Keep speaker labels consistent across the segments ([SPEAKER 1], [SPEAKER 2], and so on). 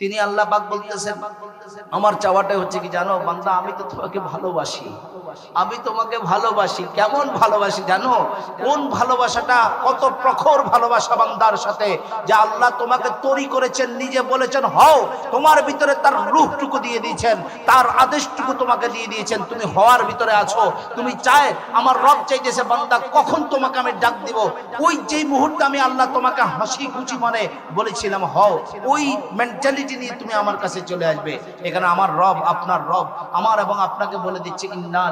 [SPEAKER 1] তিনি আল্লাহ পাক বলতেছেন আমার চাওয়াটাই হচ্ছে কি জানো বান্দা আমি তো তোমাকে ভালোবাসি। আমি তোমাকে ভালোবাসি। কেমন ভালোবাসি জানো? কোন ভালোবাসাটা কত প্রখর ভালোবাসা বান্দার সাথে, যে আল্লাহ তোমাকে তৈরি করেছেন, নিজে বলেছেন, হও, তোমার ভিতরে তার রূপটুকু দিয়ে দিয়েছেন, তার আদেশটুকু তোমাকে দিয়ে দিয়েছেন, তুমি হওয়ার ভিতরে আছো, তুমি চায়, আমার রব চাইতেছে, বান্দা, কখন তোমাকে আমি ডাক দিব? ওই যেই মুহূর্তে আমি আল্লাহ তোমাকে হাসি খুশি মনে বলেছিলাম, হও, ওই মেন্টালিটি নিয়ে তুমি আমার কাছে চলে আসবে। এখানে আমার রব, আপনার রব, আমার এবং আপনাকে বলে দিচ্ছে, ইন্না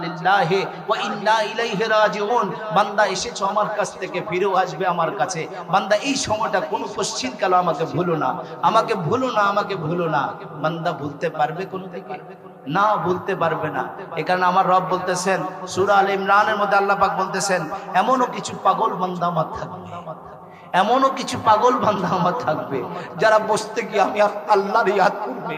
[SPEAKER 1] ওয়া ইন্না ইলাইহি রাজিউন। বান্দা এসেছ আমার কাছ থেকে আসবে আমার কাছে। বান্দা এই সময়টা পশ্চিম কালো আমাকে ভুলো না। আমাকে ভুলো না, আমাকে ভুলো না। বান্দা ভুলতে পারবে কোন না, ভুলতে পারবে না। এ কারণে আমার রব বলতেছেন, সূরা আল ইমরানের মধ্যে আল্লাহ পাক বলতেছেন, এমনও কিছু পাগল বান্দা আমার থাকবে। এমনও কিছু পাগল বান্ধা আমার থাকবে, যারা বসতে গিয়ে আমি আল্লাহর ইয়াদ করবে।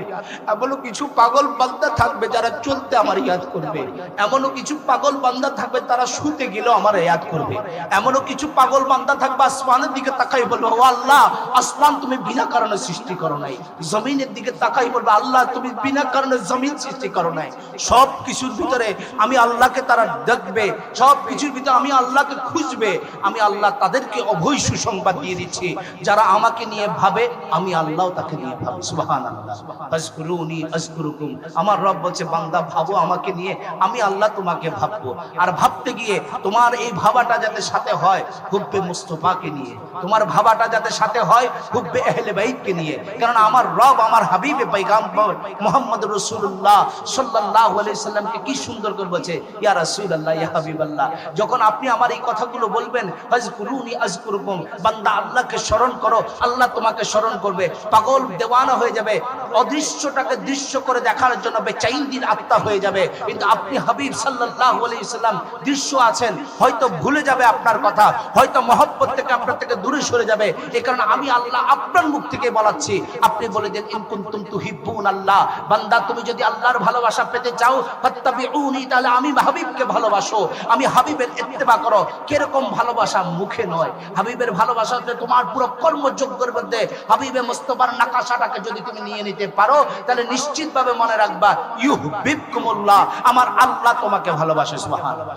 [SPEAKER 1] এমনও কিছু পাগল বান্দা থাকবে যারা চলতে আমার ইয়াদ করবে। এমনও কিছু পাগল বান্দা থাকবে তারা শুতে গেলেও আমার ইয়াদ করবে। এমনও কিছু পাগল বান্দা থাকবে আসমানের দিকে তাকাই বলবে, ও আল্লাহ, আসমান তুমি বিনা কারণে সৃষ্টি করো নাই। জমিনের দিকে তাকাই বলবে, আল্লাহ, তুমি বিনা কারণে জমিন সৃষ্টি করো নাই। সব কিছুর ভিতরে আমি আল্লাহকে তারা দেখবে সব কিছুর ভিতরে আমি আল্লাহকে খুঁজবে। আমি আল্লাহ তাদেরকে অভয় সুসংবাদ দিয়ে দিচ্ছি, যারা আমাকে নিয়ে ভাবে, আমি আল্লাহ তাকে নিয়ে ভাবি। সুবাহান আল্লাহ আজকুরুনি আজকুরুকুম। আমার রব বলছে, বান্দা, ভাবো আমাকে নিয়ে, আমি আল্লাহ তোমাকে ভাববো। আর ভাবতে গিয়ে তোমার এই ভাবাটা যাতে সাথে হয়, হুব্বে মুস্তফাকে নিয়ে। তোমার ভাবাটা যাতে সাথে হয়, হুব্বে আহলে বাইতকে নিয়ে। কারণ আমার রব, আমার হাবিবে পয়গাম্বর মোহাম্মদ রসুল্লাহ সাল্লাহ সাল্লামকে কি সুন্দর করে বলছে, ইয়া রাসূলুল্লাহ, ইয়া হাবিবাল্লাহ। যখন আপনি আমার এই কথাগুলো বলবেন, আজকুরুনি আজকুরুকুম বান্দা আল্লাহকে স্মরণ করো, আল্লাহ তোমাকে স্মরণ করবে। পাগল দেওয়ানা হয়ে যাবে। অদৃশ্যটাকে দৃশ্য করে দেখার জন্য বেচাইন দিন আত্মা হয়ে যাবে। কিন্তু আপনি হাবিব সাল্লাল্লাহু আলাইহি সাল্লাম দৃশ্য আছেন, হয়তো ভুলে যাবে আপনার কথা, হয়তো মহব্বত থেকে আপনার থেকে দূরে সরে যাবে। এই কারণে আমি আল্লাহ আপনার মুখ থেকে বলাচ্ছি, আপনি বলে দেন, ইন কুনতুম তুহিব্বুন আল্লাহ। বান্দা, তুমি যদি আল্লাহর ভালোবাসা পেতে চাও, ফাত্তাবিউনি, তাহলে আমি হাবিবকে ভালোবাসো। আমি হাবিবের ইত্তেবা করো। কীরকম ভালোবাসা? মুখে নয়। হাবিবের ভালোবাসা হচ্ছে তোমার পুরো কর্মযোগ্যের মধ্যে হাবিবে মুস্তফার নাকাশাটাকে যদি তুমি নিয়ে নিতে পারো, তাহলে নিশ্চিতভাবে মনে রাখবা, ইউহিব্বুকুমুল্লাহ, আমার আল্লাহ তোমাকে ভালোবাসে সুবহানাল্লাহ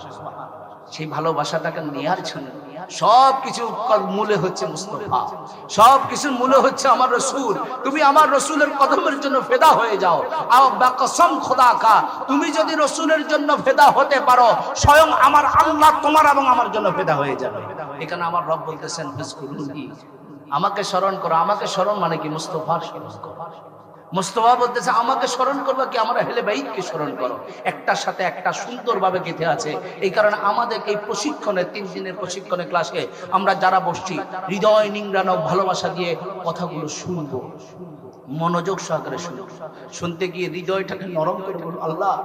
[SPEAKER 1] সেই ভালোবাসাটাকে নেয়ার জন্য সব কিছু মূলে হচ্ছে মুস্তফা। সব কিছুর মূলে হচ্ছে আমার রসুল। তুমি আমার রসুলের কদমের জন্য ফেদা হয়ে যাও। কসম খোদা তুমি যদি রসুলের জন্য ফেদা হতে পারো, স্বয়ং আমার আল্লাহ তোমার এবং আমার জন্য ফেদা হয়ে যাবে। এখানে আমার রব বলতেছেন আমাকে স্মরণ করো। আমাকে স্মরণ মানে কি? মুস্তফার মুস্তফা বলতেছে, আমাকে স্মরণ করবে কি? আমরা হেলে বাইককে স্মরণ করো। একটার সাথে একটা সুন্দরভাবে গেঁথে আছে। এই কারণে আমাদের এই প্রশিক্ষণে, তিন দিনের প্রশিক্ষণে ক্লাসে আমরা যারা বসছি, হৃদয় নিংড়ানো ভালোবাসা দিয়ে কথাগুলো শুনব। মনোযোগ সহকারে শুনব। শুনতে গিয়ে হৃদয়টাকে নরম করে বলব, আল্লাহ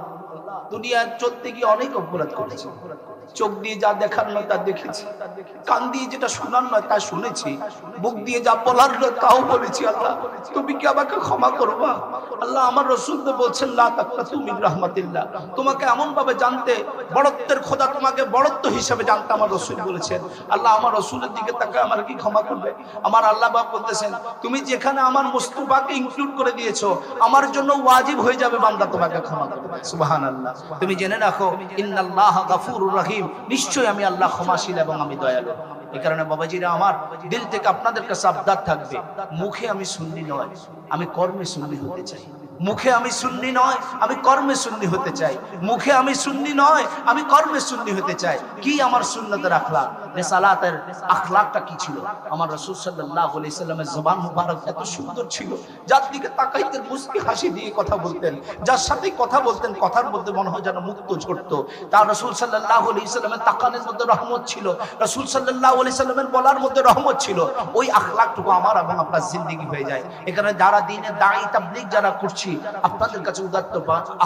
[SPEAKER 1] দুনিয়ায় চলতে গিয়ে অনেক অপরাধ করেছি। চোখ দিয়ে যা দেখার নয় তা দেখেছি। কান দিয়ে যেটা শোনার নয় তা শুনেছি। বুক দিয়ে যা বলার নয় তাও বলেছি আল্লাহ। তুমি কি আমাকে ক্ষমা করবা? আল্লাহ আমার রসুল তো বলছেন তুমি রহমাতিল্লাহ। তোমাকে এমন ভাবে জানতে, বড়ত্বের খোদা তোমাকে বড়ত্ব হিসেবে জানতে আমার রসুল বলেছেন। আল্লাহ আমার রসুলের দিকে তাকে আমার কি ক্ষমা করবে? আমার আল্লাহ বাপ বলতেছেন, তুমি যেখানে আমার মুস্তফাকে ইনক্লুড করে দিয়েছ, আমার জন্য ওয়াজিব হয়ে যাবে বান্দা তোমাকে ক্ষমা করবে। সুবহানাল্লাহ। তুমি জেনে রাখো, ইন্নাল্লাহ গাফুরুর রহিম। নিশ্চয়ই আমি আল্লাহ ক্ষমাশীল এবং আমি দয়ালু। এই কারণে বাবাজিরা আমার দিল থেকে আপনাদের কাছে আবদার থাকবে। মুখে আমি সুন্নি নয়, আমি কর্মে সুন্নি হতে চাই। মুখে আমি সুন্নি নয়, আমি কর্মে সুন্নি হতে চাই। মুখে আমি সুন্নি নয়, আমি কর্মে সুন্নি হতে চাই। কি আমার সুন্নতের আখলাক? রেসালাতের আখলাকটা কি ছিল? আমার রসুল সাল্লাল্লাহু আলাইহি সাল্লামের জবান মুবারক এত সুন্দর ছিল। যার দিকে তাকাইতে মুস্কি হাসি দিয়ে কথা বলতেন। যার সাথে কথা বলতেন, কথার মধ্যে মনে হয় যেন মুক্ত ঝরতো। তার রসুল সাল্লাল্লাহু আলাইহি সাল্লামের তাকানের মধ্যে রহমত ছিল। রসুল সাল্লাল্লাহু আলাইহি সাল্লামের বলার মধ্যে রহমত ছিল। ওই আখলাকটুকু আমার এবং আপনার জিন্দেগি হয়ে যায়। এখানে যারা দিনে দাঁড়ি তাবলিগ যারা করছি আপনাদের কাছে উদাত্ত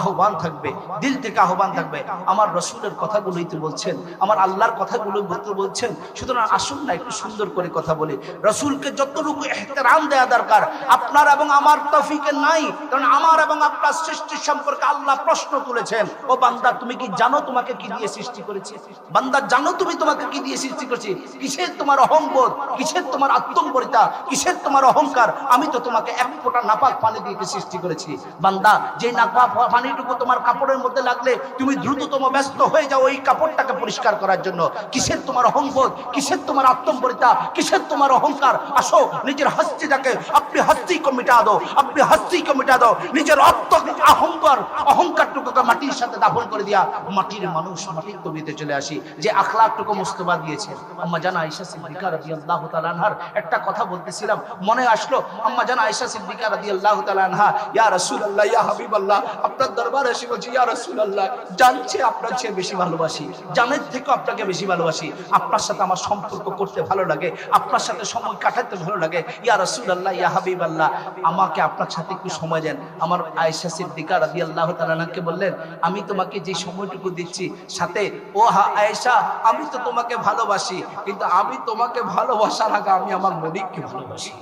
[SPEAKER 1] আহ্বান থাকবে, দিল থেকে আহ্বান থাকবে। আমার রসুলের কথাগুলোই তো বলছেন, আমার আল্লাহর কথাগুলো বলতে বলছেন। সুতরাং আসুন না একটু সুন্দর করে কথা বলি। রসুলকে যতটুকু এহতেরাম দেওয়া দরকার, আপনার এবং আমার তফিকে নাই, কারণ আমার এবং আপনার সৃষ্টির সম্পর্কে আল্লাহ প্রশ্ন তুলেছেন। ও বান্দা, তুমি কি জানো তোমাকে কি দিয়ে সৃষ্টি করেছে? বান্দা, জানো তুমি তোমাকে কি দিয়ে সৃষ্টি করেছি? কিসের তোমার অহংবোধ? কিসের তোমার আত্মম্বরিতা? কিসের তোমার অহংকার? আমি তো তোমাকে এক ফোঁটা নাপাক পানি দিয়ে সৃষ্টি করেছি। বান্দা যে নাপাক পানিটুকু তোমার কাপড়ের মধ্যে লাগলে তুমি দ্রুততম ব্যস্ত হয়ে যাও ওই কাপড়টাকে পরিষ্কার করার জন্য। কিসের তোমার অহংবোধ? কিসের তোমার আত্মম্বরিতা? কিসের তোমার অহংকার? আসো, নিজের হস্তিটাকে আপনি হস্তি কমিটা দাও আপনি হস্তি কমিটা দাও নিজের অত্ম অহংকার, অহংকারটুকুকে মাটির সাথে দাফন করে দিয়া মাটির মানুষ, মাটির কবিতে চলে আসি। যে আখলাকটুকু মুস্তফা দিয়েছে আম্মা জানা আয়েশা সিদ্দিকা রাদিয়াল্লাহু তাআলা আনহার একটা কথা বলতেছিলাম। মনে আসলো, আম্মা জানা আয়েশা সিদ্দিকা রাদিয়াল্লাহু তাআলা আনহা, ইয়া রাসূলুল্লাহ, ইয়া হাবিবাল্লাহ, আপনার দরবারে এসে বলছি, ইয়া রাসূলুল্লাহ জানছে আপনার চেয়ে বেশি ভালোবাসি, জানের থেকে আপনাকে বেশি ভালোবাসি, আপনার সাথে আমার সম্পর্ক করতে ভালো লাগে, আপনার সাথে সময় কাটাতে ভালো লাগে, ইয়া রাসূলুল্লাহ, ইয়া হাবিবাল্লাহ, আমাকে আপনার সাথে একটু সময় দেন। আমার আয়েশা সিদ্দিকা রাদিয়াল্লাহু তাআলা আনহাকে বললেন, আমি তোমাকে যে সময়টুকু দিচ্ছি, সাথে ও হা আয়েশা, আমি তো তোমাকে ভালোবাসি, কিন্তু আমি তোমাকে ভালোবাসার আগে আমি আমার মনিককে ভালোবাসি।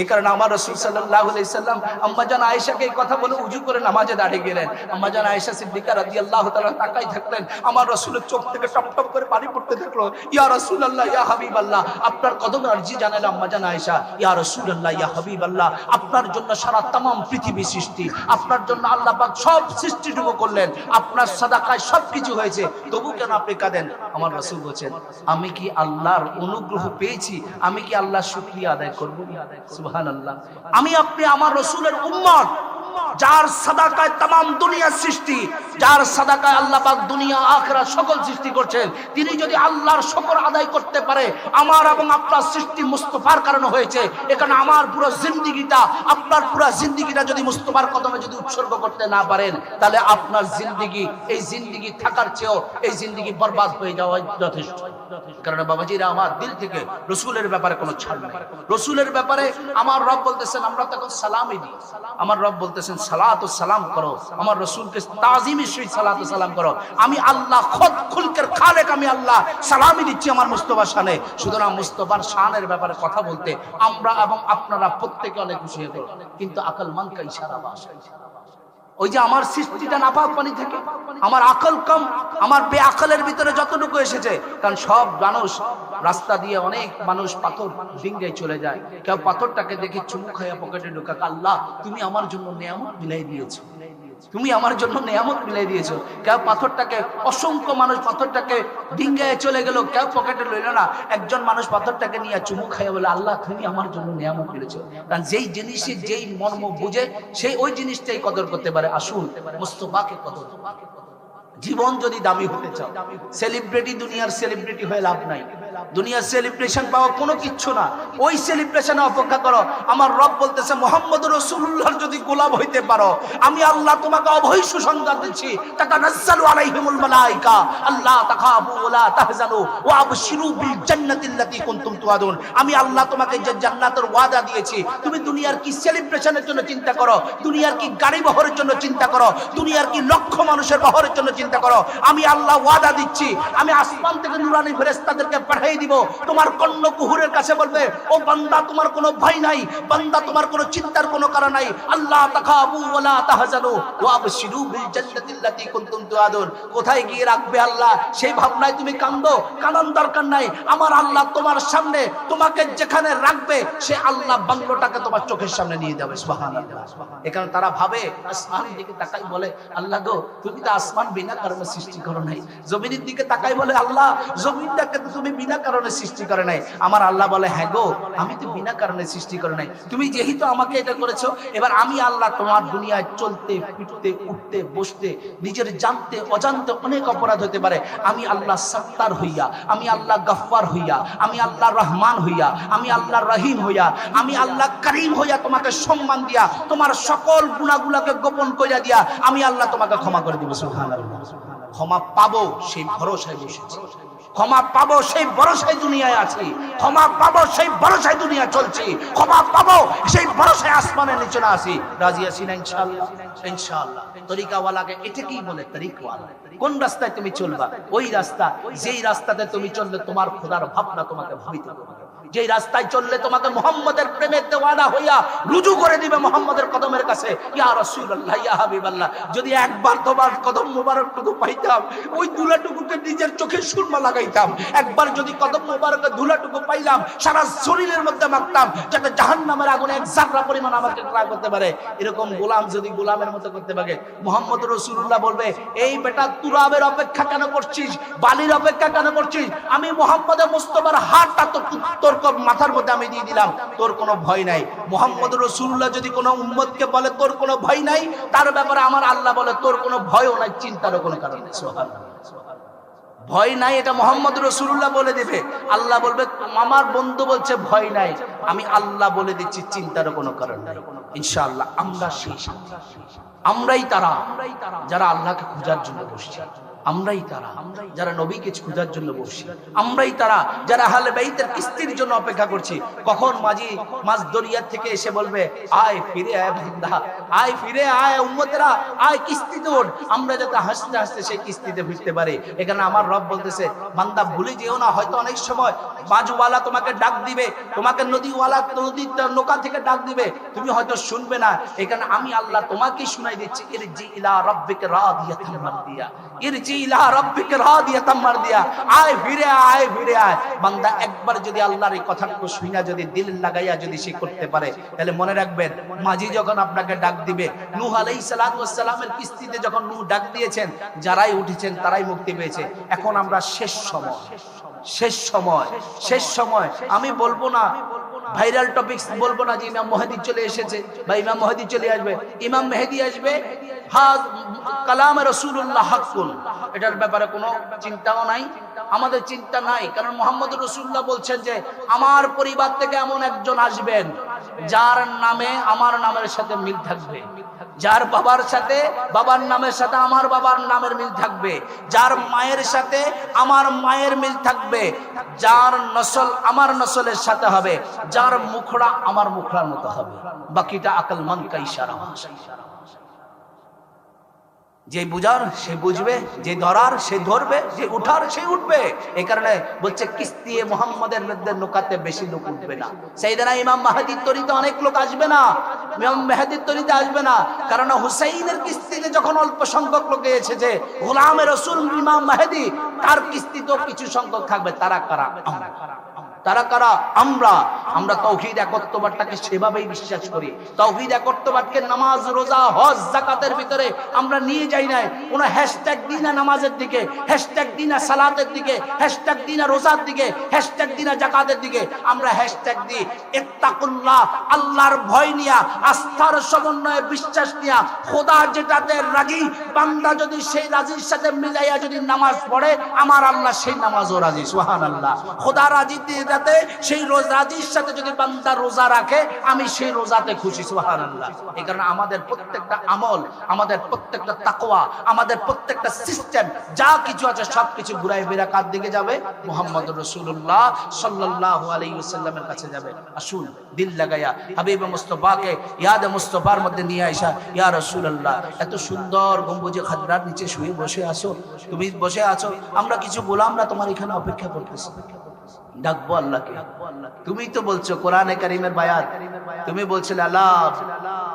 [SPEAKER 1] এই কারণে আমার রসুল সাল্লাহ সাল্লাম আম্মাজান আয়েশাকে এই কথা বলে উজু করে নামাজে দাঁড়িয়ে গেলেন। আম্মাজান আয়েশা সিদ্দিকা রাদি আল্লাহ তালা তাকাই থাকলেন। আমার রসুলের চোখ থেকে টপ টপ করে পানি পড়তে থাকল। ইয়া রসুল আল্লাহ ইয়া হাবিব আল্লাহ আপনার কদম আর্জি জানেন আম্মাজান আয়েশা। ইয়া রসুল আল্লাহ ইয়া হাবিব আল্লাহ আপনার জন্য সারা তাম পৃথিবী সৃষ্টি। আপনার জন্য আল্লাহ পাক সব সৃষ্টিটুকু করলেন। আপনার সাদাকায় সব কিছু হয়েছে। তবু কেন আপনি কাঁদেন? আমার রসুল বলছেন, আমি কি আল্লাহর অনুগ্রহ পেয়েছি? আমি কি আল্লাহ শুক্রিয়া আদায় করব? সুবহান আল্লাহ আমি আপনি আমার রসুলের উম্মত। যার সাদাকায় তাম দুনিয়া সৃষ্টি, যার সাদাকায় আল্লাহ পাক দুনিয়া আখরা সকল সৃষ্টি করছেন, তিনি যদি আল্লাহর শকর আদায় করতে পারে, আমার এবং আপনার সৃষ্টি মুস্তফার কারণে হয়েছে। এখানে আমার পুরো জিন্দিগিটা, আপনার পুরো জিন্দিগিটা যদি মুস্তফার কদমে যদি উৎসর্গ করতে না পারেন, তাহলে আপনার জিন্দিগি, এই জিন্দিগি থাকার চেয়েও এই জিন্দিগি বরবাদ হয়ে যাওয়া যথেষ্ট। কারণ বাবাজিরা আমার দিল থেকে রসুলের ব্যাপারে কোনো ছাড় নেই। রসুলের ব্যাপারে আমার রব বলতেছেন, আমরা তখন সালামই দিই আমার রব বলতেছেন সালাম করো। আমার রসুলকে তাজিমের সহিত সালাত সালাম করো। আমি আল্লাহ খোদ খুলকের খালেক, আমি আল্লাহ দিচ্ছি আমার মুস্তফা শানে। সুতরাং মুস্তফার শানের ব্যাপারে কথা বলতে আমরা এবং আপনারা প্রত্যেকে অনেক খুশি হতো কিন্তু আকল মানকা ইশারা বাস ওই যে আমার সৃষ্টিটা নাপাক পানি থেকে, আমার আকল কম, আমার বে আকলের ভিতরে যতটুকু এসেছে, কারণ সব মানুষ রাস্তা দিয়ে অনেক মানুষ পাথর ডিঙ্গে চলে যায়। কেউ পাথরটাকে দেখে চুমু খাইয়া পকেটে ঢুকাক, আল্লাহ, তুমি আমার জন্য নিয়ামত মিলাই দিয়েছ। তুমি আমার জন্য নিয়ামত মিলাই দিয়েছ। কেউ পাথরটাকে, অসংখ্য মানুষ পাথরটাকে ডিঙ্গায় চলে গেল, কেউ পকেটে লইল না। একজন মানুষ পাথরটাকে নিয়ে চুমু খাইয়ে বলে আল্লাহ, তুমি আমার জন্য নিয়ামত মিলেছো। কারণ যেই জিনিসের যেই মর্ম বুঝে সেই ওই জিনিসটাই কদর করতে পারে। আসুন, মোস্তফাকে কদর জীবন যদি দামি হতে চাও সেলিব্রিটি দুনিয়ার সেলিব্রিটি হয়ে লাভ নাই। দুনিয়ার সেলিব্রেশন পাওয়া কোনো কিচ্ছু না। ওই সেলিব্রেশনে অপেক্ষা করো, আমার রব বলতেছে, মোহাম্মদ রসুল্লাহর যদি গোলাম হইতে পারো, আমি আল্লাহ তোমাকে অভয় সুসংবাদ দিচ্ছি। তাতানাজ্জালু আলাইহিমুল মালাইকা। আল্লাহ তাহজানু ওয়া আবশিরু বিল কুনতুম তুআদুন। আমি আল্লাহ তোমাকে যে জান্নাতের ওয়াদা দিয়েছি, তুমি দুনিয়ার কি সেলিব্রেশনের জন্য চিন্তা করো? দুনিয়ার কি গাড়ি বহরের জন্য চিন্তা করো? দুনিয়ার কি লক্ষ মানুষের বহরের জন্য চিন্তা করো, আমি আল্লাহ ওয়াদা দিচ্ছি, আমি আসমান থেকে নুরানি ফেরেশতাদেরকে পাঠিয়ে দিব। তোমার কন্ন কুহুরের কাছে বলবে, ও বান্দা, তোমার কোনো ভয় নাই, বান্দা, তোমার কোনো চিন্তার কোনো কারণ নাই। আল্লাহ তাখাবু ওয়ালা তাহজানু ওয়া আবশিরু বিল জান্নাতিল্লাতী কুনতুম তুআদুন। কোথায় গিয়ে রাখবে আল্লাহ? সেই ভাবনায় তুমি কান্দো কানন দরকার নাই। আমার আল্লাহ তোমার সামনে, তোমাকে যেখানে রাখবে, সে আল্লাহ বাংলোটাকে তোমার চোখের সামনে নিয়ে যাবে, সুবহানাল্লাহ। এখানে তারা ভাবে আসমান দিকে তাকাই বলে, আল্লাহ গো, তুমি তো আসমান বিনা কারণে সৃষ্টি করো নাই। জমিনের দিকে তাকাই বলে আল্লাহ, জমিনটাকে তো তুমি বিনা কারণে সৃষ্টি করে নাই। আমার আল্লাহ বলে হ্যাঁ গো, আমি তো বিনা কারণে সৃষ্টি করে নাই। তুমি যেহেতু আমাকে এটা করেছ, এবার আমি আল্লাহ তোমার দুনিয়ায় চলতে, ফিরতে, উঠতে, বসতে, নিজের জানতে, অজান্তে অনেক অপরাধ হতে পারে। আমি আল্লাহ সত্তার হইয়া, আমি আল্লাহ গফ্ফার হইয়া, আমি আল্লাহ রহমান হইয়া, আমি আল্লাহ রহিম হইয়া, আমি আল্লাহ করিম হইয়া তোমাকে সম্মান দিয়া, তোমার সকল গুণাগুলাকে গোপন কইরা দিয়া, আমি আল্লাহ তোমাকে ক্ষমা করে দিব, সুবহানাল্লাহ। ক্ষমা পাবো সেই ভরসায় বসেছি। ক্ষমা পাবো সেই ভরসায় দুনিয়ায় আছি। ক্ষমা পাবো সেই ভরসায় দুনিয়া চলছি। ক্ষমা পাবো সেই ভরসায় আসমানের নিচে না আসি রাজি আছি না ইনশাআল্লাহ? ইনশাআল্লাহ। তরিকাওয়ালাকে এটাকেই বলে তরিকওয়ালা। কোন রাস্তায় তুমি চলবা? ওই রাস্তা। যেই রাস্তাতে তুমি চললে তোমার খোদার ভাবনা তোমাকে ভাবিতে হবে যেই রাস্তায় চললে তোমাকে মোহাম্মদের প্রেমের দেওয়ানা হইয়া রুজু করে দিবে মোহাম্মদের কদমের কাছে, ইয়া রাসূলুল্লাহ, ইয়া হাবিবাল্লাহ, যদি একবার তোমার কদম মোবারকটুকু পাইতাম, ওই দুলাটুকুকে নিজের চোখে সুরমা লাগাইতাম। একবার যদি কদম মোবারকের ধুলাটুকু পাইলাম, সারা শরীরের মধ্যে মাখতাম, যাতে জাহান্নামের আগুনে এক জাররা পরিমাণ আমাকে ট্রাই করতে পারে। এরকম গোলাম যদি গোলামের মতো করতে পারে। মোহাম্মদ রসুল্লাহ বলবে, এই বেটা, তুরাবের অপেক্ষা কেন করছিস? বালির অপেক্ষা কেন করছিস? আমি মোহাম্মদের মুস্তফার হাতটা তো তোর ক- মাথার মধ্যে আমি দিয়ে দিলাম, তোর কোনো ভয় নাই। মোহাম্মদ রসুল্লাহ যদি কোনো উম্মতকে বলে, তোর কোনো ভয় নাই তার ব্যাপারে আমার আল্লাহ বলে, তোর কোনো ভয়ও নাই, চিন্তারও কোনো কারণ নেই। ভয় নাই, এটা মোহাম্মদ রসুল্লাহ বলে দেবে। আল্লাহ বলবে, আমার বন্ধু বলছে, ভয় নাই। আমি আল্লাহ বলে দিচ্ছি, চিন্তারও কোনো কারণ নাই। ইনশাআল্লাহ, আমরা সেই। আমরাই তারা, যারা আল্লাহকে খোঁজার জন্য বসছি। আমরাই তারা, যারা নবীকে খোঁজার জন্য বসছি। আমরাই তারা, যারা হালে বাইতের কিস্তির জন্য অপেক্ষা করছি। কখন মাঝি মাছ দরিয়া থেকে এসে বলবে, আয় ফিরে আয় বান্দা, আয় ফিরে আয় উম্মতেরা, আয় কিস্তি তোর। আমরা যাতে হাসতে হাসতে সেই কিস্তিতে ফিরতে পারি। এখানে আমার রব বলতেছে, বান্দা, ভুলে যেও না, হয়তো অনেক সময় বাজওয়ালা তোমাকে ডাক দিবে, তোমাকে নদীওয়ালা নদীর নৌকা থেকে ডাক দিবে, তুমি হয়তো শুনবে না। এখানে আমি আল্লাহ তোমাকে শুনাই দিচ্ছি এর জি ইলা রব্বিকে রাদিয়াতাম মারদিয়া এর জি একবার যদি এই যদি দিল লাগাইয়া যদি সে করতে পারে, তাহলে মনে রাখবেন মাঝি যখন আপনাকে ডাক দিবে সালামের কিস্তিতে যখন ডাক দিয়েছেন, যারাই উঠেছেন তারাই মুক্তি পেয়েছে। এখন আমরা শেষ সময়। শেষ সময় শেষ সময় আমি বলব না ভাইরাল টপিকস বলব না যে ইমাম মেহেদি চলে এসেছে বা ইমাম মেহেদি চলে আসবে। ইমাম মেহেদি আসবে কালাম রসুল্লাহ হাক্কুন। এটার ব্যাপারে কোনো চিন্তাও নাই। আমাদের চিন্তা নাই কারণ মোহাম্মদ রসুল্লাহ বলছেন যে আমার পরিবার থেকে এমন একজন আসবেন যার নামে আমার নামের সাথে মিল থাকবে। যার বাবার সাথে বাবার নামের সাথে আমার বাবার নামের মিল থাকবে। যার মায়ের সাথে আমার মায়ের মিল থাকবে। যার নসল আমার নসলের সাথে হবে, যার মুখড়া আমার মুখড়ার মতো হবে। বাকিটা আকল মন কা ইশারা যে বুঝার সে বুঝবে, যে ধরার সে ধরবে, যে উঠার সে উঠবে। এই কারণে বলছে কিস্তি মোহাম্মদের মধ্যে নৌকাতে বেশি লোক উঠবে না। সেই দিন ইমাম মাহাদির তরিতে অনেক লোক আসবে না। ইমাম মেহাদির তরিতে আসবে না। কারণ হুসাইনের কিস্তিতে যখন অল্প সংখ্যক লোকে এসেছে গোলামের রসুল ইমাম মাহাদি, তার কিস্তিতেও কিছু সংখ্যক থাকবে, তারা কারা? আমরা। তারা কারা? আমরা। আমরা তৌহিদ একত্ববাদটাকে সেভাবেই বিশ্বাস করি। তৌহিদ একত্ববাদকে নামাজ, রোজা, হজ জাকাতের ভিতরে আমরা নিয়ে যাই নাই। কোনো হ্যাশট্যাগ দিই না নামাজের দিকে হ্যাশট্যাগ দিই না সালাতের দিকে হ্যাশট্যাগ দিই না রোজার দিকে হ্যাশট্যাগ দিই না জাকাতের দিকে আমরা হ্যাশট্যাগ দিই। ইত্তাকুল্লাহ আল্লাহর ভয় নিয়া, আস্থার সমন্বয়ে বিশ্বাস নিয়া, খোদা যেটাতে রাজি, বান্দা যদি সেই রাজির সাথে মিলাইয়া যদি নামাজ পড়ে, আমার আল্লাহ সেই নামাজও রাজি, সুবহানাল্লাহ। খোদা রাজি যাতে সেই রোজ রাজির সাথে যদি বান্দা রোজা রাখে, আমি সেই রোজাতে খুশি, সুবহানাল্লাহ। এই কারণে আমাদের প্রত্যেকটা আমল, আমাদের প্রত্যেকটা তাকওয়া, আমাদের প্রত্যেকটা সিস্টেম, যা কিছু আছে সব কিছু ঘুরাই বেরা কার দিকে যাবে? মোহাম্মদ রসুল্লাহ সাল্লাল্লাহু আলাইহি ওয়াসাল্লামের কাছে যাবে। আসুন, দিল লাগাইয়া হাবিব মুস্তফাকে, ইয়াদ মুস্তফার মধ্যে নিয়ে আইসা, ইয়া রাসূলুল্লাহ, এত সুন্দর গম্বুজে খাদরার নিচে শুয়ে বসে আছো, তুমি বসে আছো, আমরা কিছু গোলাম না, তোমার এখানে অপেক্ষা করতেছি। ডাকবো আল্লাহকে। তুমি তো বলছো কোরআনে কারিমের বায়াত। তুমি বলছো আল্লাহ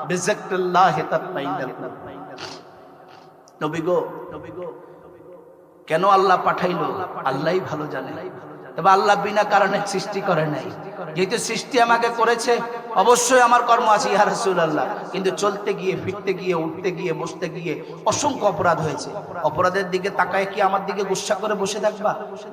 [SPEAKER 1] বিজাকাল্লাহ গো, কেন আল্লাহ পাঠাইলো? আল্লাহই ভালো জানে। তবে আল্লাহ বিনা কারণে সৃষ্টি করে নাই। যেহেতু সৃষ্টি আমাকে করেছে, অবশ্যই আমার কর্ম আছে ইহা রসুল আল্লাহ কিন্তু চলতে গিয়ে, ফিরতে গিয়ে, উঠতে গিয়ে, বসতে গিয়ে অসংখ্য অপরাধ হয়েছে। অপরাধের দিকে তাকায় কি আমার দিকে গুসা করে বসে থাকবা?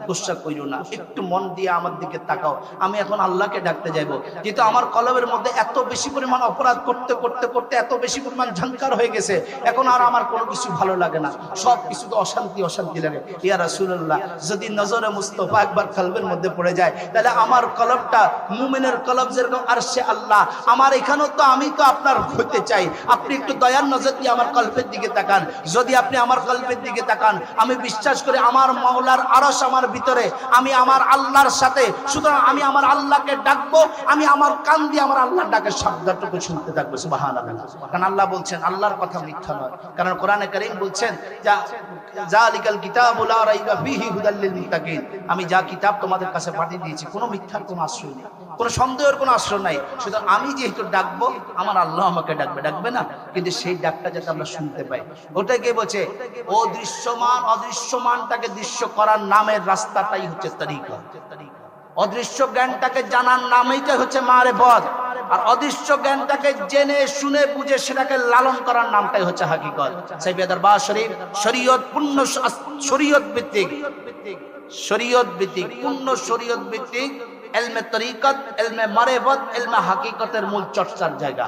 [SPEAKER 1] গুসা কইরো না, একটু মন দিয়ে আমার দিকে তাকাও। আমি এখন আল্লাহকে ডাকতে যাইবো। যেহেতু আমার কলবের মধ্যে এত বেশি পরিমাণ অপরাধ করতে করতে করতে এত বেশি পরিমাণ ঝঙ্কার হয়ে গেছে, এখন আর আমার কোনো কিছু ভালো লাগে না। সব কিছু তো অশান্তি অশান্তি লাগে। ইয়া রাসূলুল্লাহ, যদি নজরে মুস্তফা একবার কালমা কলবের মধ্যে পড়ে যায়। তাহলে আমার কলবটা মুমিনের কলব যেরকম আর সে আল্লাহ। আমার এখানেও তো আমি তো আপনার হতে চাই। আপনি একটু দয়ার নজর দিয়ে আমার কল্পের দিকে তাকান। যদি আপনি আমার কল্পের দিকে তাকান, আমি বিশ্বাস করি আমার মাওলার আরস আমার ভিতরে। আমি আমার আল্লাহর সাথে। সুতরাং আমি আমার আল্লাহকে ডাকবো, আমি আমার কান দিয়ে আমার আল্লাহর ডাকের শব্দটুকু শুনতে থাকব। সুবাহান কারণ আল্লাহ বলছেন, আল্লাহর কথা মিথ্যা নয়। কারণ কোরআনে করিম বলছেন, যা জালিকাল কিতাবুল লা রাইবা ফীহি হুদাল আমি যা কিতাব তোমাদের কাছে পাঠিয়ে দিয়েছি। কোনো মিথ্যার কোনো আশ্রয় নেই। কোনো সন্দেহের কোনো আশ্রয় নাই। সুতরাং আমি যেহেতু ডাকবো, আমার আল্লাহ আমাকে ডাকবে। ডাকবে না? কিন্তু সেই ডাকটা যাতে আমরা শুনতে পাই। ওটাকে বলছে? ও দৃশ্যমান, অদৃশ্যমানটাকে দৃশ্য করার নামের রাস্তাটাই হচ্ছে তরিকা। অদৃশ্য জ্ঞানটাকে জানার নামেইটা হচ্ছে মারে বধ আর অদৃশ্য জ্ঞানটাকে জেনে, শুনে, বুঝে সেটাকে লালন করার নামটাই হচ্ছে হাকিকত। সাইবিয়াদার বা শরীফ শরীয়ত পূর্ণ শরীয়ত ভিত্তিক। শরীয়ত ভিত্তিক পূর্ণ শরীয়ত ভিত্তিক এলমে তরিকত, এলমে মারেফত এলমে হাকিকতের মূল চর্চার জায়গা।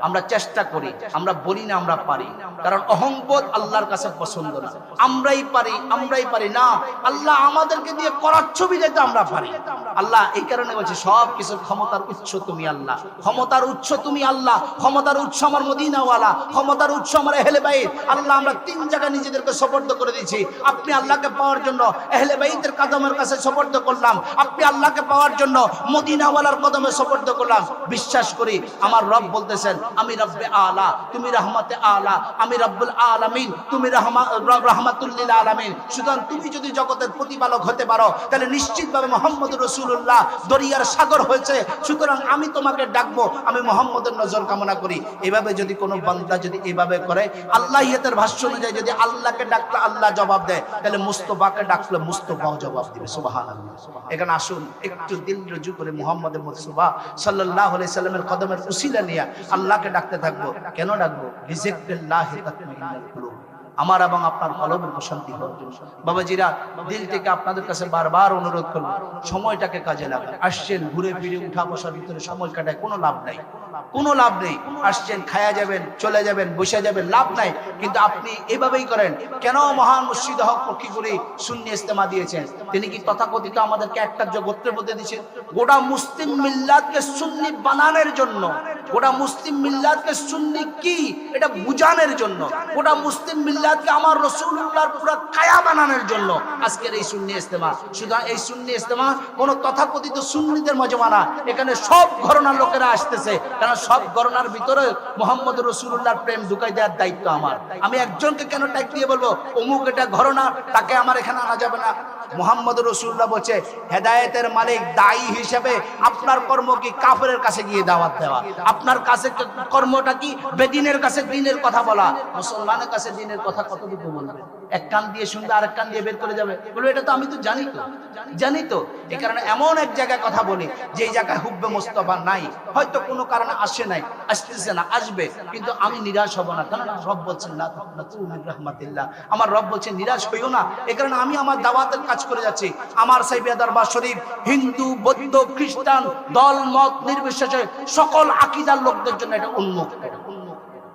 [SPEAKER 1] আমরা চেষ্টা করি, আমরা বলি না, আমরা পারি। কারণ অহংবোধ আল্লাহর কাছে পছন্দ না। আমরাই পারি আমরাই পারি না। আল্লাহ আমাদেরকে দিয়ে করার ছবি যেতে আমরা পারি। আল্লাহ এই কারণে বলছে, সব কিছুর ক্ষমতার উৎস তুমি আল্লাহ। ক্ষমতার উৎস তুমি আল্লাহ। ক্ষমতার উৎস আমার মদিনাওয়ালা। ক্ষমতার উৎস আমার এহলে বাইত। আল্লাহ, আমরা তিন জায়গায় নিজেদেরকে সপর্দ করে দিয়েছি। আপনি আল্লাহকে পাওয়ার জন্য এহলে বাইতের কাদমের কাছে সপর্দ করলাম। আপনি আল্লাহকে পাওয়ার জন্য মদিনাওয়ালার কদমে সপর্দ করলাম। বিশ্বাস করি, আমার রব বলতেছেন, আমি রব্বে আলা, তুমি রহমতে আলা, আমি রব্বুল আলামিন, তুমি রহমা রহমাতুল্লিল আলামিন। সুতরাং তুমি যদি জগতের প্রতিপালক হতে পারো, তাহলে নিশ্চিতভাবে মোহাম্মদ রসুল্লাহ দরিয়ার সাগর হয়েছে। সুতরাং আমি তোমাকে ডাকবো, আমি মোহাম্মদের নজর কামনা করি। এভাবে যদি কোনো বান্দা যদি এভাবে করে আল্লাহ ইয়েতের ভাষ্য অনুযায়ী যদি আল্লাহকে ডাকলে, আল্লাহ জবাব দেয়, তাহলে মুস্তফাকে ডাকলে মুস্তফাও জবাব দিবে। সুবাহান এখানে আসুন, একটু দিল রুজু করে মুহাম্মদের মুসুবা সাল্লাহ সাল্লামের কদমের উসিলা নিয়ে আল্লাহকে ডাকতে থাকব। কেন ডাকবো? রিজেক্টিল্লাহ আমার এবং আপনার কলমের প্রশান্তি জন্য বাবাজিরা, দিল থেকে আপনাদের কাছে বারবার অনুরোধ করব, সময়টাকে কাজে লাগান। আসছেন, ঘুরে ফিরে উঠা বসার ভিতরে সময় কাটায় কোনো লাভ নাই। কোনো লাভ নেই। আসছেন, খায়া যাবেন, চলে যাবেন, বসে যাবেন, লাভ নাই। কিন্তু আপনি এভাবেই করেন। কেন মহান মুর্শিদ হক পক্ষী করে শূন্য ইস্তেমা দিয়েছেন? তিনি কি তথাকথিত আমাদেরকে একটা গোত্রের মধ্যে দিয়েছেন? গোটা মুসলিম মিল্লাতকে সুন্নি বানানোর জন্য। গোটা মুসলিম মিল্লাতকে সুন্নি কি? এটা বুঝানোর জন্য। গোটা মুসলিম মিল্লাতকে আমার রসুল্লাহর পুরো কায়া বানানোর জন্য আজকের এই সুন্নি ইস্তেমা সুতরাং এই সুন্নি ইস্তেমা কোনো তথাকথিত সুন্নিদের মজমা না এখানে সব ঘরনার লোকেরা আসতেছে। কারণ সব ঘরনার ভিতরে মোহাম্মদ রসুল্লাহর প্রেম ঢুকাই দেওয়ার দায়িত্ব আমার। আমি একজনকে কেন ট্যাগ দিয়ে বলব, অমুক এটা ঘরনা, তাকে আমার এখানে আনা যাবে না? মোহাম্মদ রসুল্লাহ বলছে, হেদায়েতের মালিক দায়ী হিসেবে আপনার কর্ম কি কাফের কাছে গিয়ে দাওয়াত দেওয়া? আপনার কাছে কর্মটা কি বেদিনের কাছে দিনের কথা বলা? মুসলমানের কাছে দিনের কথা কতটুকু বলবে? এক কান দিয়ে শুনবে, আরেক কান দিয়ে বের করে যাবে। বলবে, এটা তো আমি তো জানি তো জানি তো। এই কারণে এমন এক জায়গায় কথা বলি যে জায়গায় হুব্বে মোস্তফা নাই। হয়তো কোনো কারণে আসে নাই, আসতেছে না, আসবে, কিন্তু আমি নিরাশ হব না। কারণ রব বলছেন রহমাতিল্লাহ। আমার রব বলছেন, নিরাশ হইও না। এই কারণে আমি আমার দাওয়াতের কাজ করে যাচ্ছি। আমার সাইবিয়া দরবার শরীফ, হিন্দু, বৌদ্ধ, খ্রিস্টান, দল, মত, নির্বিশেষে সকল আকিদার লোকদের জন্য এটা উন্মুক্ত।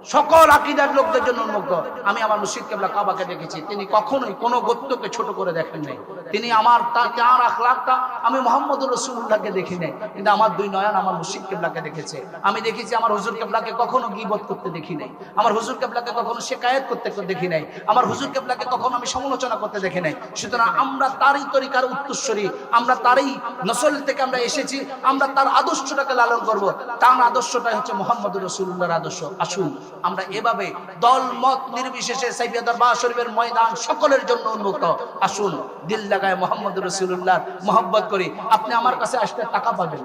[SPEAKER 1] সকল আকিদার লোকদের জন্য উন্মুক্ত। আমি আমার মুর্শিদ কেবলা কাবাকে দেখেছি। তিনি কখনোই কোনো গোত্রকে ছোট করে দেখেন নাই। তিনি আমার তার চার আখলাকটা আমি মোহাম্মদ রসুল্লাহকে দেখি নাই। কিন্তু আমার দুই নয়ন আমার মুর্শিদ কেবলাকে দেখেছে। আমি দেখেছি আমার হুজুর কেবলাকে কখনো গিবত করতে দেখি নাই। আমার হুজুর কেবলাকে কখনো শেকায়ত করতে দেখি নাই। আমার হুজুর কেবলাকে কখনো আমি সমালোচনা করতে দেখি নাই। সুতরাং আমরা তারই তরিকার উত্তরস্বরী, আমরা তারই নসল থেকে আমরা এসেছি, আমরা তার আদর্শটাকে লালন করব। তার আদর্শটাই হচ্ছে মোহাম্মদ রসুল্লাহর আদর্শ। আসুন আমরা এভাবে দল মত নির্বিশেষে সাইফিয়া দরবার শরীফের ময়দান সকলের জন্য উন্মুক্ত। আসুন, দিল লাগায় মোহাম্মদ রসুল্লাহ মোহাম্মত করি। আপনি আমার কাছে আসতে টাকা পাবেন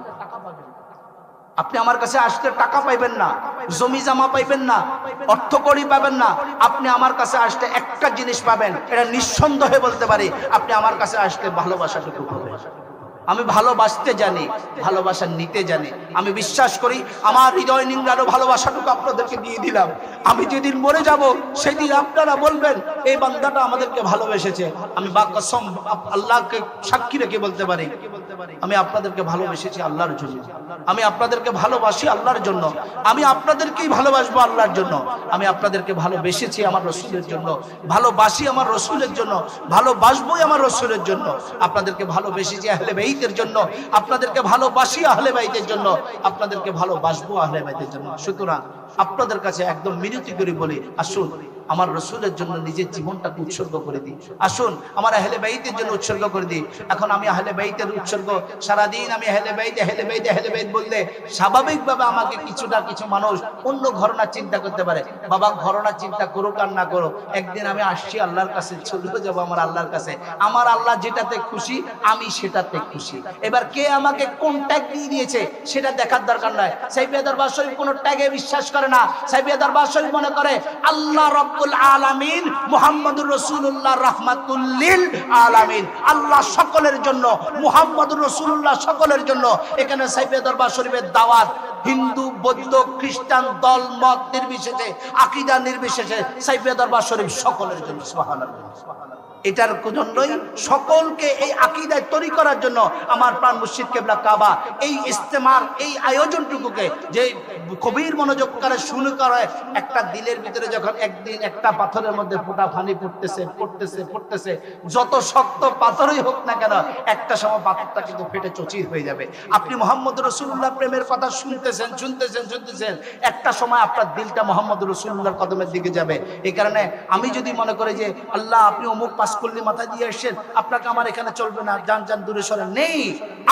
[SPEAKER 1] আপনি আমার কাছে আসতে টাকা পাইবেন না, জমি জামা পাইবেন না, অর্থ করি পাবেন না। আপনি আমার কাছে আসতে একটা জিনিস পাবেন, এটা নিঃসন্দেহে বলতে পারি। আপনি আমার কাছে আসতে ভালোবাসাটুকু পাবেন। আমি ভালোবাসতে জানি, ভালোবাসা নিতে জানি। আমি বিশ্বাস করি, আমার হৃদয় নিংড়ারও ভালোবাসাটুকু আপনাদেরকে দিয়ে দিলাম। আমি যেদিন মরে যাব, সেদিন আপনারা বলবেন, এই বান্দাটা আমাদেরকে ভালোবেসেছে। আমি বা কসম আল্লাহকে সাক্ষী রেখে বলতে পারি। আমি আপনাদেরকে ভালোবেসেছি আল্লাহর জন্য। আমি আপনাদেরকে ভালোবাসি আল্লাহর জন্য। আমি আপনাদেরকেই ভালোবাসবো আল্লাহর জন্য। আমি আপনাদেরকে ভালোবেসেছি আমার রসুলের জন্য। ভালোবাসি আমার রসুলের জন্য। ভালোবাসবোই আমার রসুলের জন্য। আপনাদেরকে ভালোবেসেছি আহলে বাইতের জন্য। আপনাদেরকে ভালোবাসি আহলে বাইতের জন্য। আপনাদেরকে ভালোবাসবো আহলে বাইতের জন্য। সুতরাং আপনাদের কাছে একদম মিনতি করে বলি, আসুন আমার রসুলের জন্য নিজের জীবনটাকে উৎসর্গ করে দিই। আসুন, আমার আহলে বাইতের জন্য উৎসর্গ করে দিই। এখন আমি আহলে বাইতের উৎসর্গ, সারাদিন আমি আহলে বাইতে আহলে বাইতে, আহলে বাইত বললে স্বাভাবিকভাবে আমাকে কিছুটা কিছু মানুষ অন্য ঘটনা চিন্তা করতে পারে। বাবা ঘটনা চিন্তা করুক আর না করো একদিন আমি আসছি আল্লাহর কাছে চলে যাব আমার আল্লাহর কাছে। আমার আল্লাহ যেটাতে খুশি, আমি সেটাতে খুশি। এবার কে আমাকে কোন ট্যাগ দিয়ে দিয়েছে, সেটা দেখার দরকার নয়। সাইফিয়া দরবার শরীফ কোন ট্যাগে বিশ্বাস করে না। সাইফিয়া দরবার শরীফ মনে করে, আল্লাহ রব্বুল আলামিন রাসূলুল্লাহ আলামিন। আল্লাহ সকলের জন্য, মুহাম্মদুর রাসূলুল্লাহ সকলের জন্য এখানে সাইফে দরবার শরীফের দাওয়াত, হিন্দু, বৌদ্ধ, খ্রিস্টান, দল, মত নির্বিশেষে, আকিদা নির্বিশেষে সাইফিয়া দরবার শরীফ সকলের জন্য সুবহানাল্লাহ। এটার জন্যই সকলকে এই আকিদায় তৈরি করার জন্য আমার প্রাণ মুর্শিদ কেবলা কাবা এই ইস্তেমার, এই আয়োজনটুকুকে যে কবির মনোযোগ করে শুরু করে একটা দিলের ভিতরে যখন একদিন একটা পাথরের মধ্যে ফোটা ফানি পড়তেছে পড়তেছে পড়তেছে যত শক্ত পাথরই হোক না কেন, একটা সময় পাথরটা কিন্তু ফেটে চচির হয়ে যাবে। আপনি মোহাম্মদ রসুল্লাহ প্রেমের কথা শুনতেছেন শুনতেছেন শুনতেছেন, একটা সময় আপনার দিলটা মোহাম্মদ রসুল্লাহর কদমের দিকে যাবে। এই কারণে আমি যদি মনে করি যে, আল্লাহ আপনি অমুক পাস করলে মাথায় দিয়ে এসছেন আপনাকে আমার এখানে চলবে না, যান যান, দূরে সরে নেই,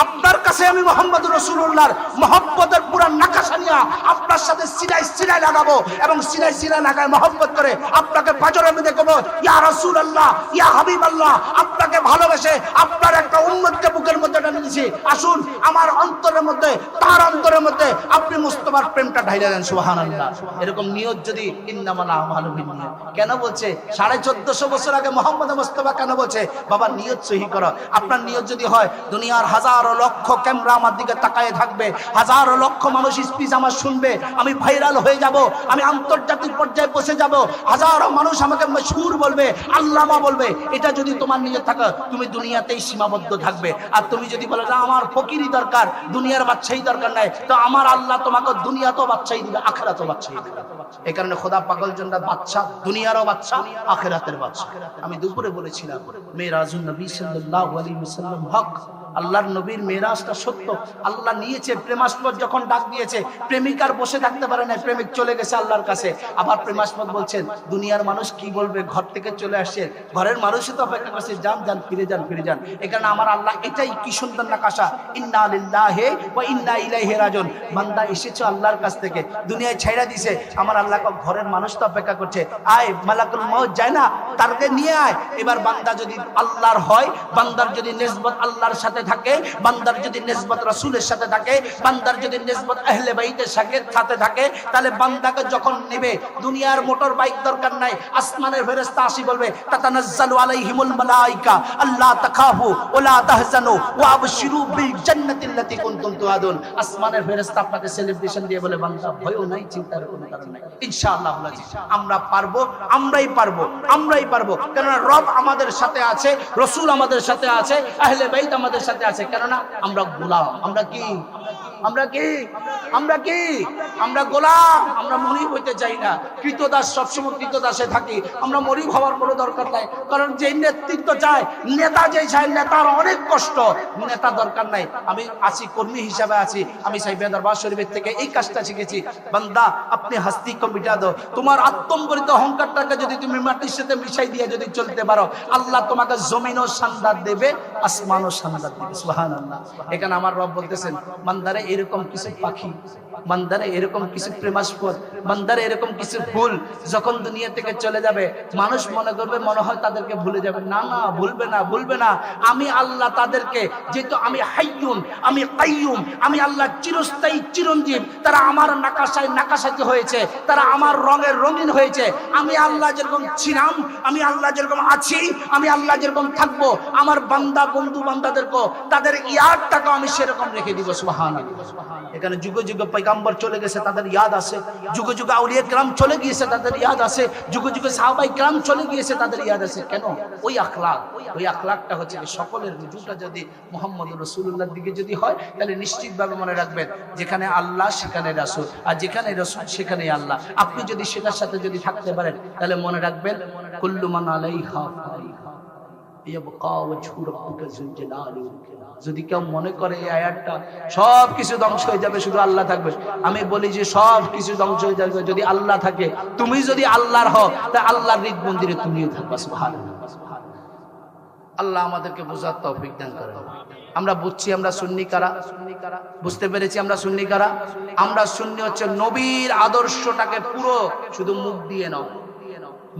[SPEAKER 1] আপনার কাছে আমি মোহাম্মদ রসুল্লাহর মোহাম্মদের পুরা নাকাশা নিয়ে আপনার সাথে সিলাই সিলাই লাগাবো এবং সিলাই সিলাই লাগায় মোহাম্মত করে আপনাকে পাজরের মধ্যে করব ইয়া রসুল আল্লাহ ইয়া হাবিব আল্লাহ আপনাকে ভালোবেসে আপনার একটা উন্মতকে বুকের মধ্যে টেনে দিয়েছি আসুন, আমার অন্তরের মধ্যে, তার অন্তরের মধ্যে আপনি মুস্তফার প্রেমটা ঢাইলে দেন সুহান আল্লাহ এরকম নিয়ত যদি ইন্নামালা আমালু কেন বলছে, সাড়ে চোদ্দশো বছর আগে মোহাম্মদ মুস্তফা কেন বলছে? বাবা, নিয়ত সহি করো। আপনার নিয়ত যদি হয়, দুনিয়ার হাজারো লক্ষ ক্যামেরা আমার দিকে তাকায় থাকবে। হাজারো লক্ষ মানুষ স্পিচ আমার শুনবে। আমি ভাইরাল হয়ে যাব। আমি আন্তর্জাতিক পর্যায়ে বসে যাব। হাজারো মানুষ আমাকে মশহুর বলবে, আল্লামা বলবে। এটা যদি তোমার নিয়ে থাকে, তুমি দুনিয়াতেই সীমাবদ্ধ থাকবে। আর তুমি যদি বলো, না, আমার ফকিরই দরকার, দুনিয়ার বাচ্চাই দরকার নাই, তো আমার আল্লাহ তোমাকে দুনিয়া তো বাচ্চাই দিবে আখেরা তো বাচ্চাই দিবে। এই কারণে খোদা পাগল জন্য বাচ্চা দুনিয়ারও বাচ্চা আখেরাতের বাচ্চা আমি দুপুরে বলেছিলাম মেয়েরাজুন নবী সাল্লাহ আলী ওয়াসাল্লাম হক। আল্লাহর নবীর মেরাজটা সত্য। আল্লাহ নিয়েছে, প্রেমাস্পদ যখন ডাক দিয়েছে, প্রেমিকার বসে থাকতে পারে না, প্রেমিক চলে গেছে আল্লাহর কাছে। আবার প্রেমাস্পদ বলছেন, দুনিয়ার মানুষ কি বলবে? ঘর থেকে চলে আসছে। ঘরের মানুষই তো অপেক্ষা করছে, যান যান, ফিরে যান ফিরে যান। এখানে আমার আল্লাহ এটাই কি সুন্দর নাকাশা, ইন্না লিল্লাহি ওয়া ইন্না ইলাইহি রাজিউন। বান্দা এসেছে আল্লাহর কাছ থেকে, দুনিয়ায় ছাইড়া দিছে। আমার আল্লাহ ঘরের মানুষ তো অপেক্ষা করছে। আয়, মালাকুল মউত, যায় না তারকে নিয়ে আয়। এবার বান্দা যদি আল্লাহর হয়, বান্দার যদি নেসবত আল্লাহর সাথে থাকে, বান্দার যদি নিসবত রাসূলের সাথে থাকে, বান্দার যদি নিসবত আহলে বাইতের সাথে থাকে, তাহলে বান্দাকে যখন নেবে, দুনিয়ার মোটর বাইক দরকার নাই, আসমানের ফেরেশতা আসি বলবে, তাতানাজ্জালু আলাইহিমুল মালাইকা আল্লাহ তাখাফু ওয়ালা তাহজানু ওয়া আবশিরু বিল জান্নাতি আল্লাতী কুনতুম তুআদুন। আসমানের ফেরেশতা আপনাকে সেলিব্রেশন দিয়ে বলে, বান্দা, ভয়ও নাই, চিন্তার কোনো কারণ নাই। ইনশাআল্লাহ আল্লাহ আমরা পারব, আমরাই পারব আমরাই পারব। কেননা রব আমাদের সাথে আছে, রসুল আমাদের সাথে আছে, আহলে বাইত আমাদের সাথে আছে কেননা আমরা গোলাম। আমরা কি? আমরা কি? আমরা কি? আমরা গোলাম। আমরা মরিব হইতে চাই না। কৃতদাস সবসময় কৃতদাসে থাকি। আমরা মরিব হওয়ার কোনো দরকার নাই। কারণ যে নেতৃত্ব চায়, নেতা যে চায়, নেতার অনেক কষ্ট। নেতা দরকার নাই। আমি আছি, কর্মী হিসাবে আছি। আমি সাইফিয়া দরবার শরীফের থেকে এই কাজটা শিখেছি। বান্দা, আপনি হাস্তি কমিটা দাও। তোমার আত্মম্বরিত অহংকারটাকে যদি তুমি মাটির সাথে মিশাই দিয়ে যদি চলতে পারো, আল্লাহ তোমাকে জমিনও শানদার দেবে, আসমানও শানদার দেবে। সুবহানাল্লাহ। এখানে আমার রব বলতেছেন, বান্দারে এরকম কিছু পাখি, বান্দারে এরকম কিছু প্রেমাস্পদ বান্দারে এরকম কিছু ফুল যখন দুনিয়া থেকে চলে যাবে, মানুষ মনে করবে, মনে হয় তাদেরকে ভুলে যাবে। না না, ভুলবে না ভুলবে না। আমি আল্লাহ তাদেরকে, যেহেতু আমি হাইয়ুন আমি কাইয়ুম, আমি আল্লাহ চিরস্থায়ী, চিরঞ্জীব, তারা আমার নাকাশায় নাকাশাতে হয়েছে, তারা আমার রঙের রঙিন হয়েছে। আমি আল্লাহ যেরকম ছিলাম, আমি আল্লাহ যেরকম আছি, আমি আল্লাহ যেরকম থাকব, আমার বান্দা বন্ধু বান্দাদেরকে তাদের ইয়ারটাকে আমি সেরকম রেখে দিব, সুবহানাল্লাহ। এখানে যুগে যুগে পৈগাম্বর চলে গেছে, তাদের ইয়াদ আছে। যুগে যুগে আউলিয়া গ্রাম চলে গিয়েছে, তাদের ইয়াদ আছে। যুগে যুগে সাহাবাই গ্রাম চলে গিয়েছে, তাদের ইয়াদ আছে। কেন? ওই আখলাক। ওই আখলাকটা হচ্ছে সকলের রুজুটা যদি মোহাম্মদ রসুল্লাহর দিকে যদি হয়, তাহলে নিশ্চিতভাবে মনে রাখবেন, যেখানে আল্লাহ, সেখানে রাসুল। আর যেখানে রসুল সেখানে আল্লাহ। আপনি যদি সেটার সাথে যদি থাকতে পারেন, তাহলে মনে রাখবেন কুল্লুমান আলাইহা ফাইহা, ইয়াবকা ওয়াজহু রাব্বিকা যুল জালালি। ওয়াল ইকরাম। যদি কেউ মনে করে এই আয়াতটা, সব কিছু ধ্বংস হয়ে যাবে, শুধু আল্লাহ থাকবে। আমি বলি যে সব কিছু ধ্বংস হয়ে যাবে, যদি আল্লাহ থাকে। তুমি যদি আল্লাহর হও, তা আল্লাহর হৃদ মন্দিরে তুমিও থাকবা, সুবহানাল্লাহ। আল্লাহ আমাদেরকে বোঝার তৌফিক দান করেন। আমরা বুঝছি আমরা সুন্নি কারা? বুঝতে পেরেছি আমরা সুন্নি কারা? আমরা সুন্নি হচ্ছে নবীর আদর্শটাকে পুরো শুধু মুখ দিয়ে নয়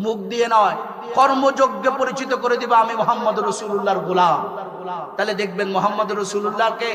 [SPEAKER 1] মুখ দিয়ে নয় কর্মযোগ্যে পরিচিত করে দিবা, আমি মোহাম্মদ রসুল্লাহর গোলাম। তাহলে দেখবেন মোহাম্মদ রসুল্লাহকে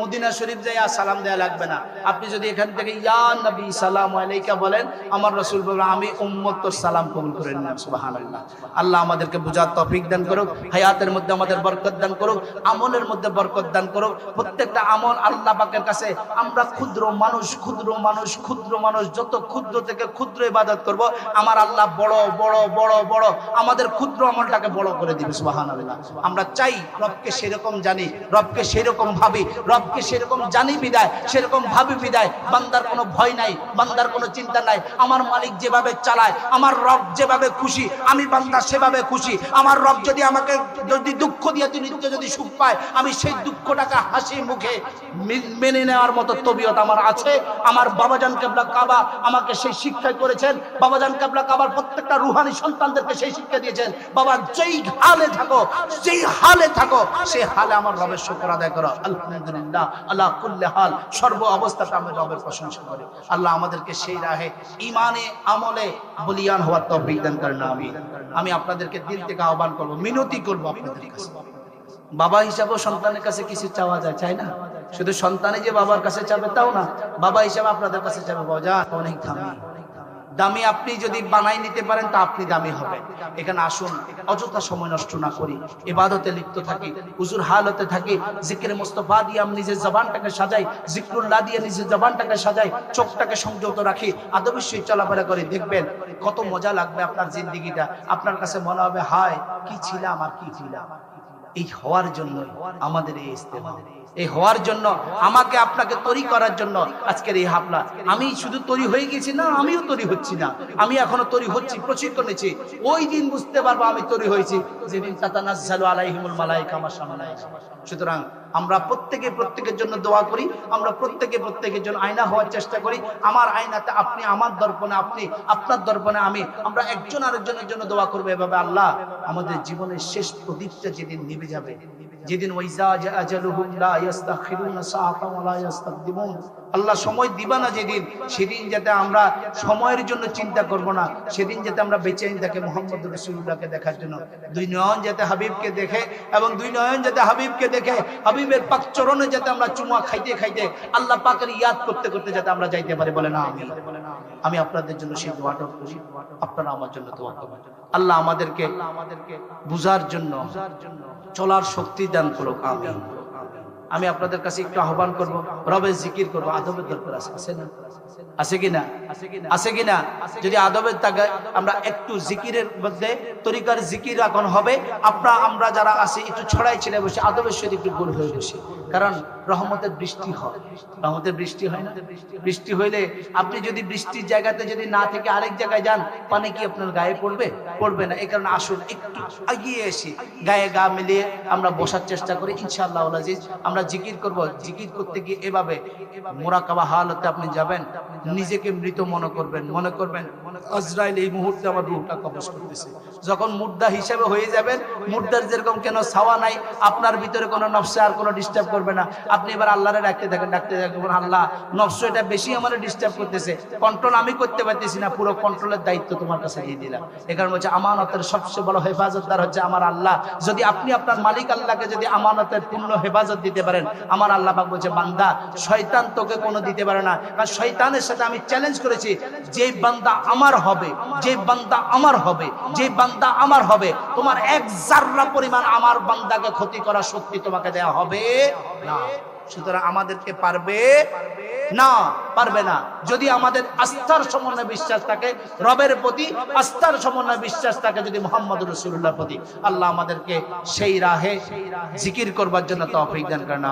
[SPEAKER 1] মদিনা শরীফ যাইয়া সালাম দেয়া লাগবে না। আপনি যদি এখান থেকে, ইয়া নবী, সালাম আলাইকা বলেন, আমার রসুল আমি উম্মত সালাম কবুল করে নিলাম, সুবহানাল্লাহ। আল্লাহ আমাদেরকে বুঝার তৌফিক দান করুক, হায়াতের মধ্যে আমাদের বরকত দান করুক, আমলের মধ্যে বরকত দান করুক। প্রত্যেকটা আমল আল্লাহ পাকের কাছে। আমরা ক্ষুদ্র মানুষ ক্ষুদ্র মানুষ ক্ষুদ্র মানুষ, যত ক্ষুদ্র থেকে ক্ষুদ্র ইবাদত করব, আমার আল্লাহ বড় বড় বড় বড়, আমাদের ক্ষুদ্র আমলটাকে বড় করে দিবে, সুবহানাল্লাহ। আমরা চাই রবকে সেরকম জানি, রবকে সেরকম ভাবি, রবকে সেরকম জানি বিদায়, সেরকম ভাবি বিদায়। বান্দার কোনো ভয় নাই, বান্দার কোনো চিন্তা নাই। আমার মালিক যেভাবে চালায়, আমার রব যেভাবে খুশি, আমি বান্দা সেভাবে খুশি। আমার রব যদি আমাকে যদি দুঃখ দিয়ে নিত্যে যদি সুখ পায়, আমি সেই দুঃখটাকে হাসি মুখে মেনে নেওয়ার মতো তবিয়ত আমার আছে। আমার বাবাজান কেবলা কাবা আমাকে সেই শিক্ষা করেছেন। বাবাজান কেবলা কাবার প্রত্যেকটা রুহানি সন্তানদেরকে সেই শিক্ষা দিয়েছেন। বাবা, যেই হালে থাকো, যেই হালে থাকো সেই হালে আমার রবের শুকর আদায় করো। আলহামদুলিল্লাহ, আল্লাহ কুল্লে হাল, সর্ব অবস্থাতে আমি রবের প্রশংসা করি। আল্লাহ আমাদেরকে সেই রাহে ইমানে আমলে বলিয়ান হওয়ার তৌফিক দান করেন আমি আমি আপনাদেরকে দিল থেকে আহ্বান করব, মিনতি করব আপনাদের কাছে। বাবা হিসাবেও সন্তানের কাছে কিছু চাওয়া যায়, চাই না? শুধু সন্তানে যে বাবার কাছে চাবে তাও না। বাবা হিসাবে আপনাদের কাছে চাবে বাবা অনেক দামি দামি আপনি যদি বানাই নিতে পারেন, তা আপনি দামি হবেন এখানে আসুন, অযথা সময় নষ্ট না করি। ইবাদতে লিপ্ত থাকি, হুজুর হালতে থাকি, জিকির মুস্তফা দিয়ে আমি নিজের জবানটাকে সাজাই, জিক্রুল্লাহ দিয়ে নিজের জবানটাকে সাজাই, চোখটাকে সংযত রাখি আদবশ্যই চলাফেরা করে। দেখবেন, কত মজা লাগবে আপনার জিন্দিগিটা। আপনার কাছে মনে হবে, হায়, কি ছিলাম আর কি ছিলাম। এই হওয়ার জন্য আমাদের এই ইস্তেমা এই হওয়ার জন্য আমাকে আপনাকে তৈরি করার জন্য আজকের এই হাফলা। আমি শুধু তৈরি হয়ে গেছি না, আমিও তৈরি হচ্ছি না। আমি এখনও তৈরি হচ্ছি, প্রশিক্ষণ নিচ্ছি। ওই দিন বুঝতে পারব আমি তৈরি হয়েছি। যেদিন তাতানাজ্জালু আলাইহিমুল মালাইকা আমার সামনে সুতরাং আমরা প্রত্যেকে প্রত্যেকের জন্য দোয়া করি, আমরা প্রত্যেকে প্রত্যেকের জন্য আয়না হওয়ার চেষ্টা করি। আমার আয়নাতে আপনি, আমার দর্পণে আপনি, আপনার দর্পণে আমি, আমরা একজন আরেকজনের জন্য দোয়া করব। এভাবে আল্লাহ আমাদের জীবনের শেষ প্রদীপটা যেদিন নিভে যাবে যেদিন আল্লাহ সময় দিবা না যেদিন, সেদিন যাতে আমরা সময়ের জন্য চিন্তা করব না, সেদিন যাতে আমরা বেঁচে থাকি মোহাম্মদ রসুল্লাহকে দেখার জন্য। দুই নয়ন যাতে হাবিবকে দেখে এবং দুই নয়ন যাতে হাবিবকে দেখে, হাবিবের পাক চরণে যাতে আমরা চুমা খাইতে খাইতে আল্লাহ পাকের ইয়াদ করতে করতে যাতে আমরা যাইতে পারি। বলে না আমি আমি আপনাদের জন্য সেই দোয়াটা করি। আপনারা আমার জন্য দোয়া করবেন আল্লাহ আমাদেরকে বুঝার জন্য, চলার শক্তি দান করুক আমি আপনাদের কাছে একটু আহ্বান করব রবে জিকির করব, আদবের দরকার আছে না? আছে কিনা? আছে কিনা? যদি আদবের তাকে আমরা একটু জিকিরের মধ্যে তরিকার জিকির এখন হবে আপনারা আমরা যারা আছি, একটু ছড়াই ছেড়ে বসে আদবের সাথে একটু গোল হয়ে বসে। কারণ রহমতের বৃষ্টি হয়। রহমতের বৃষ্টি হয় না? বৃষ্টি হইলে আপনি যদি বৃষ্টির জায়গাতে যদি না থেকে আরেক জায়গায় যান পানি কি আপনার গায়ে পড়বে? পড়বে না। এই কারণে আসুন, একটু এগিয়ে এসে গায়ে গা মিলিয়ে আমরা বসার চেষ্টা করি। ইনশাআল্লাহ আমরা জিকির করব। জিকির করতে গিয়ে এভাবে মোরাকাবা হালতে আপনি যাবেন। নিজেকে মৃত মনে করবেন মনে করবেন আজরাইল এই মুহূর্তে আমার রূহটা কবজ করতেছে। যখন মুর্দা হিসেবে হয়ে যাবেন, মুর্দার যেরকম কেন ছাওয়া নাই, আপনার ভিতরে কোনো নফসে আর কোনো ডিস্টার্ব করবে না। আপনি এবার আল্লাহরে ডাকতে থাকেন, ডাকতে থাকবেন আল্লাহ, নফস এটা বেশি আমার ডিস্টার্ব করতেছে। কন্ট্রোল আমি করতে পারতেছি না, পুরো কন্ট্রোলের দায়িত্ব তোমার কাছে দিয়ে দিলাম। এখানে হচ্ছে আমানতের সবচেয়ে বড় হেফাজতদার হচ্ছে আমার আল্লাহ। যদি আপনি আপনার মালিক আল্লাহকে যদি আমানতের পূর্ণ হেফাজত দিতে পারেন, আমার আল্লাহ বলছে, বান্দা, শয়তান তোকে কোনো দিতে পারে না। কারণ শয়তানের সাথে আমি চ্যালেঞ্জ করেছি যে বান্দা আমার হবে যে বান্দা আমার হবে যে বান্দা আমার হবে তোমার এক জাররা পরিমাণ আমার বান্দাকে ক্ষতি করা শক্তি তোমাকে দেয়া হবে। না সুতরাং আমাদেরকে পারবে? না পারবে না। যদি আমাদের আস্থার সমন্বয় বিশ্বাস থাকে রবের প্রতি আস্থার সমন্বয় বিশ্বাস থাকে যদি মোহাম্মদ রসুল্লাহর প্রতি আল্লাহ আমাদেরকে সেই রাহে জিকির করবার জন্য তৌফিক দান করেন।